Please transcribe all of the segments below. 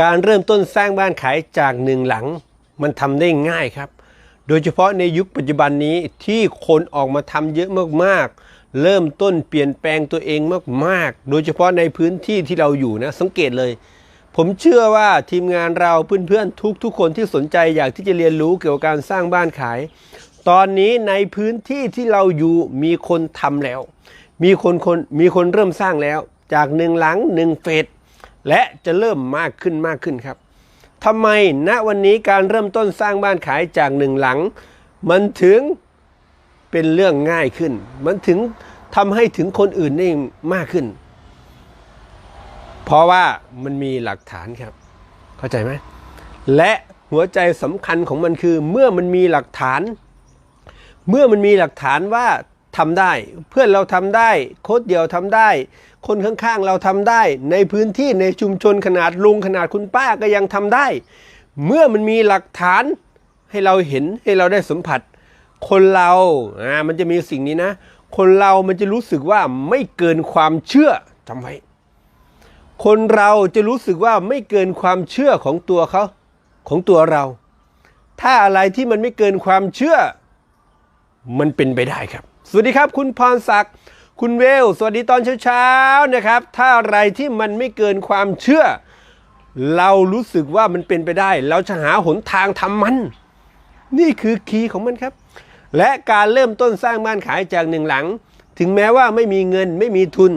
การเริ่มต้นสร้างบ้านขายจากหนึ่งหลังมันทำได้ง่ายครับ โดยเฉพาะในยุคปัจจุบันนี้ที่คนออกมาทำเยอะมากๆ เริ่มต้นเปลี่ยนแปลงตัวเองมากๆ โดยเฉพาะในพื้นที่ที่เราอยู่นะสังเกตเลย ผมเชื่อว่าทีมงานเราเพื่อนๆ ทุกๆ คนที่สนใจอยากที่จะเรียนรู้เกี่ยวกับการสร้างบ้านขาย ตอนนี้ในพื้นที่ที่เราอยู่มีคนทำแล้ว มีคนคนมีคนเริ่มสร้างแล้ว จากหนึ่งหลังหนึ่งเฟส และจะเริ่มมากขึ้นมากขึ้นครับทำไมณวันนี้การเริ่มต้นสร้างบ้านขายจากหนึ่งหลัง มันถึงเป็นเรื่องง่ายขึ้น มันถึงทำให้ถึงคนอื่นได้มากขึ้น เพราะว่ามันมีหลักฐานครับ เข้าใจไหมและหัวใจสำคัญของมันคือเมื่อมันมีหลักฐาน เมื่อมันมีหลักฐานว่า ทำได้ เพื่อนเราทำได้ โค้ดเดียวทำได้ คนข้างๆเราทำได้ ในพื้นที่ในชุมชนขนาดลุงขนาดคุณป้าก็ยังทำได้ เมื่อมันมีหลักฐานให้เราเห็นให้เราได้สัมผัส คนเราอ่ามันจะมีสิ่งนี้นะ คนเรามันจะรู้สึกว่าไม่เกินความเชื่อจำไว้คนเราจะรู้สึกว่าไม่เกินความเชื่อของตัวเขาของตัวเรา ถ้าอะไรที่มันไม่เกินความเชื่อ มันเป็นไปได้ครับ สวัสดีครับ คุณพรศักดิ์คุณเวล สวัสดีตอนเช้าๆนะครับ ถ้าอะไรที่มันไม่เกินความเชื่อ เรารู้สึกว่ามันเป็นไปได้ เราจะหาหนทางทำมัน นี่คือคีย์ของมันครับ และการเริ่มต้นสร้างบ้านขายจากหนึ่งหลัง ถึงแม้ว่าไม่มีเงินไม่มีทุน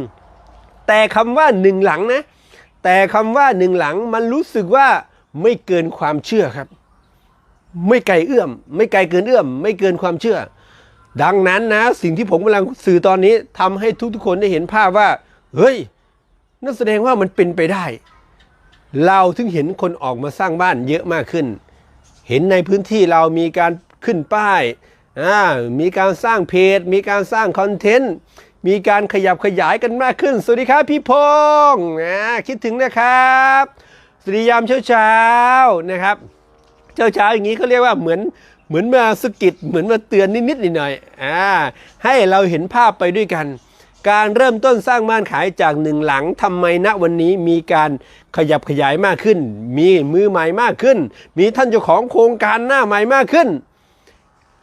แต่คำว่าหนึ่งหลังนะ แต่คำว่าหนึ่งหลังมันรู้สึกว่าไม่เกินความเชื่อครับ ไม่ไกลเอื้อม ไม่ไกลเกินเอื้อม ไม่เกินความเชื่อ ดังนั้นนะสิ่งที่ผมกำลังสื่อตอนนี้ทำให้ทุกๆคนได้เห็นภาพว่า เฮ้ยนั่นแสดงว่ามันเป็นไปได้ เราถึงเห็นคนออกมาสร้างบ้านเยอะมากขึ้น เห็นในพื้นที่เรามีการขึ้นป้ายมีการสร้างเพจ มีการสร้างคอนเทนต์ มีการขยับขยายกันมากขึ้น สวัสดีครับพี่พงษ์คิดถึงนะครับสวัสดียามเช้าเช้าๆนะครับเช้าเช้าๆอย่างนี้เขาเรียกว่าเหมือน เหมือนมาสกิดเหมือนมาเตือนนิดๆหน่อยๆอ่าให้เราเห็นภาพไปด้วยกัน การเริ่มต้นสร้างบ้านขายจากหนึ่งหลังทำไมณวันนี้มีการขยับขยายมากขึ้น มีมือใหม่มากขึ้น มีท่านเจ้าของโครงการหน้าใหม่มากขึ้น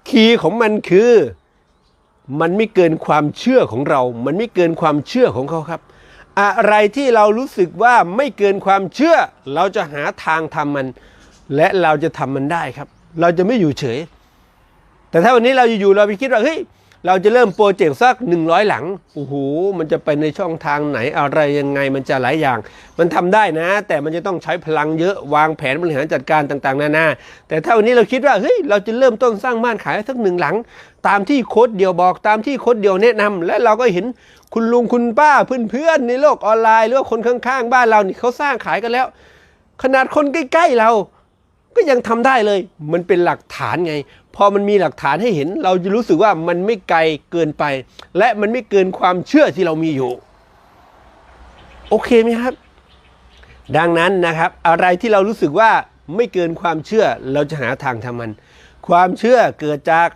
คีย์ของมันคือ มันไม่เกินความเชื่อของเรา มันไม่เกินความเชื่อของเขาครับ อะไรที่เรารู้สึกว่าไม่เกินความเชื่อ เราจะหาทางทำมัน และเราจะทำมันได้ครับ เราจะไม่อยู่เฉย แต่ถ้าวันนี้เราอยู่ๆเราไปคิดว่าเฮ้ยเราจะเริ่มโปรเจกต์สักหนึ่งร้อยหลัง โอ้โห มันจะไปในช่องทางไหนอะไรยังไง มันจะหลายอย่าง มันทำได้นะ แต่มันจะต้องใช้พลังเยอะ วางแผนบริหารจัดการต่างๆ นานา แต่ถ้าวันนี้เราคิดว่า เฮ้ย เราจะเริ่มต้นสร้างบ้านขายสักหนึ่งหลัง ตามที่โค้ดเดียวบอก ตามที่โค้ดเดียวแนะนำและเราก็เห็นคุณลุงคุณป้าเพื่อนๆในโลกออนไลน์หรือว่าคนข้างๆ บ้านเรานี่เขาสร้างขายกันแล้ว ขนาดคนใกล้ๆเรา ก็ยังทำได้เลย มันเป็นหลักฐานไง พอมันมีหลักฐานให้เห็น เราจะรู้สึกว่ามันไม่ไกลเกินไป และมันไม่เกินความเชื่อที่เรามีอยู่ โอเคไหมครับ ดังนั้นนะครับ อะไรที่เรารู้สึกว่าไม่เกินความเชื่อเราจะหาทางทำมัน ความเชื่อเกิดจาก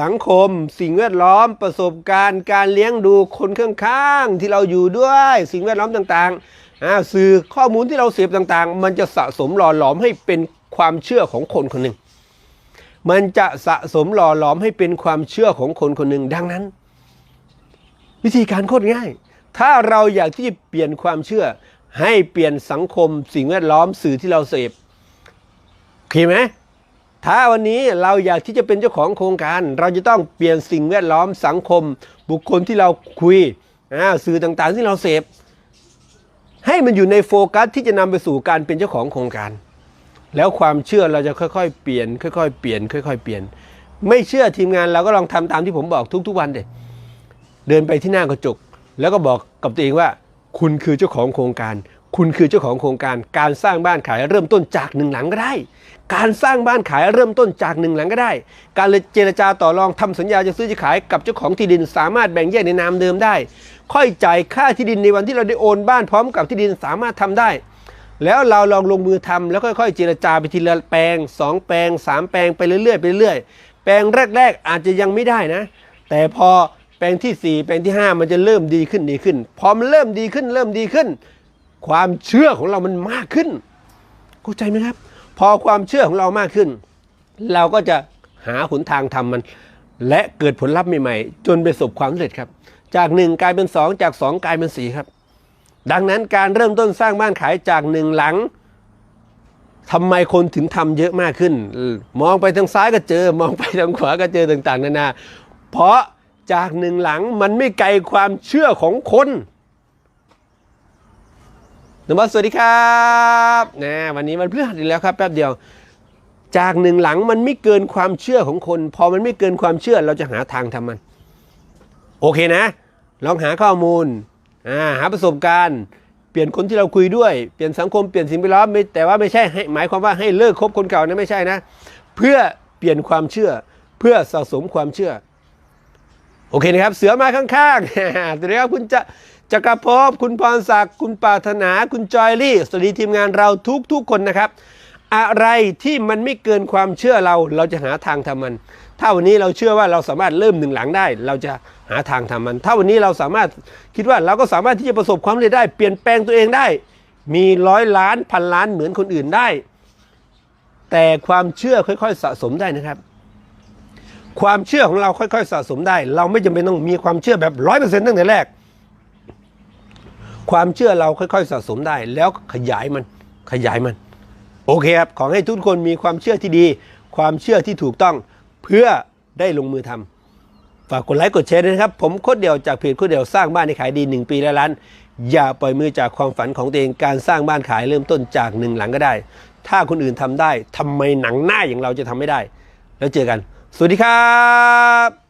สังคม สิ่งแวดล้อมประสบการณ์ การเลี้ยงดูคนข้างๆที่เราอยู่ด้วย สิ่งแวดล้อมต่างๆอ่าสื่อข้อมูลที่เราเสพต่างๆ มันจะสะสมหล่อหลอมให้เป็น ความเชื่อของคนคนหนึ่ง มันจะสะสมหล่อหลอมให้เป็นความเชื่อของคนคนหนึ่งดังนั้น วิธีการโคตรง่าย ถ้าเราอยากที่จะเปลี่ยนความเชื่อ ให้เปลี่ยนสังคมสิ่งแวดล้อมสื่อที่เราเสพโอเคไหมถ้าวันนี้เราอยากที่จะเป็นเจ้าของโครงการ เราจะต้องเปลี่ยนสิ่งแวดล้อมสังคม บุคคลที่เราคุยอ่าสื่อต่างๆที่เราเสพให้มันอยู่ในโฟกัสที่จะนำไปสู่การเป็นเจ้าของโครงการ แล้วความเชื่อเราจะค่อยๆ เปลี่ยน ค่อยๆ เปลี่ยน ค่อย ๆ เปลี่ยน ไม่เชื่อทีมงานเราก็ลองทำตามที่ผมบอกทุกๆวันเด็เดินไปที่หน้ากระจก แล้วก็บอกกับตัวเองว่า คุณคือเจ้าของโครงการ คุณคือเจ้าของโครงการ การสร้างบ้านขายเริ่มต้นจากหนึ่งหลังก็ได้ การสร้างบ้านขายเริ่มต้นจากหนึ่งหลังก็ได้ การเจรจาต่อรองทำสัญญาจะซื้อจะขายกับเจ้าของที่ดิน สามารถแบ่งแยกในนามเดิมได้ ค่อยจ่ายค่าที่ดินในวันที่เราได้โอนบ้านพร้อมกับที่ดินสามารถทำได้ แล้วเราลองลงมือทำแล้วค่อยๆ เจรจาไปทีละแปลง 2 แปลง 3 แปลงไปเรื่อยๆไปเรื่อยๆแปลงแรก ๆ อาจจะยังไม่ได้นะ แต่พอแปลงที่ 4 แปลงที่ 5 มันจะเริ่มดีขึ้นดีขึ้น พอมันเริ่มดีขึ้นเริ่มดีขึ้น ความเชื่อของเรามันมากขึ้นเข้าใจไหมครับ พอความเชื่อของเรามากขึ้น เราก็จะหาหนทางทำมัน และเกิดผลลัพธ์ใหม่ๆ จนประสบความสำเร็จครับ จากหนึ่งกลายเป็นสองจากสองกลายเป็นสี่ครับ ดังนั้นการเริ่มต้นสร้างบ้านขายจากหนึ่งหลังทำไมคนถึงทำเยอะมากขึ้น มองไปทางซ้ายก็เจอ มองไปทางขวาก็เจอต่างๆนานา เพราะจากหนึ่งหลังมันไม่ไกลความเชื่อของคนนมัสสวัสดีครับนะวันนี้มันพฤหัสอีกแล้วครับแป๊บเดียว จากหนึ่งหลังมันไม่เกินความเชื่อของคน พอมันไม่เกินความเชื่อเราจะหาทางทำมัน โอเคนะ ลองหาข้อมูล หาประสบการณ์เปลี่ยนคนที่เราคุยด้วยเปลี่ยนสังคมเปลี่ยนสิ่งแวดล้อมไม่แต่ว่าไม่ใช่ให้หมายความว่าให้เลิกคบคนเก่านะไม่ใช่นะ เพื่อเปลี่ยนความเชื่อเพื่อสะสมความเชื่อ โอเคนะครับ เสือมาข้างๆสวัสดีครับคุณจะจักรภพคุณพรศักดิ์คุณปาถนา คุณจอยลี่สวัสดีทีมงานเราทุกๆคนนะครับ อะไรที่มันไม่เกินความเชื่อเราเราจะหาทางทำมัน ถ้าวันนี้เราเชื่อว่าเราสามารถเริ่มหนึ่งหลังได้ เราจะหาทางทำมัน ถ้าวันนี้เราสามารถคิดว่าเราก็สามารถที่จะประสบความสำเร็จได้เปลี่ยนแปลงตัวเองได้ มีร้อยล้านพันล้านเหมือนคนอื่นได้ แต่ความเชื่อค่อย ๆ สะสมได้นะครับ ความเชื่อของเราค่อย ๆ สะสมได้ เราไม่จำเป็นต้องมีความเชื่อแบบร้อยเปอร์เซ็นต์ตั้งแต่แรก ความเชื่อเราค่อย ๆ สะสมได้ แล้วขยายมันขยายมัน โอเคครับ ขอให้ทุกคนมีความเชื่อที่ดี ความเชื่อที่ถูกต้องเพื่อได้ลงมือทำฝากกดไลค์กดแชร์ด้วยนะครับ ผมโคตรเดียวจากเพจโคตรเดียวสร้างบ้านให้ขายดี 1 ปีละล้าน อย่าปล่อยมือจากความฝันของตัวเองการสร้างบ้านขายเริ่มต้นจากหนึ่งหลังก็ได้ ถ้าคนอื่นทำได้ทำไมหนังหน้าอย่างเราจะทำไม่ได้ แล้วเจอกัน สวัสดีครับ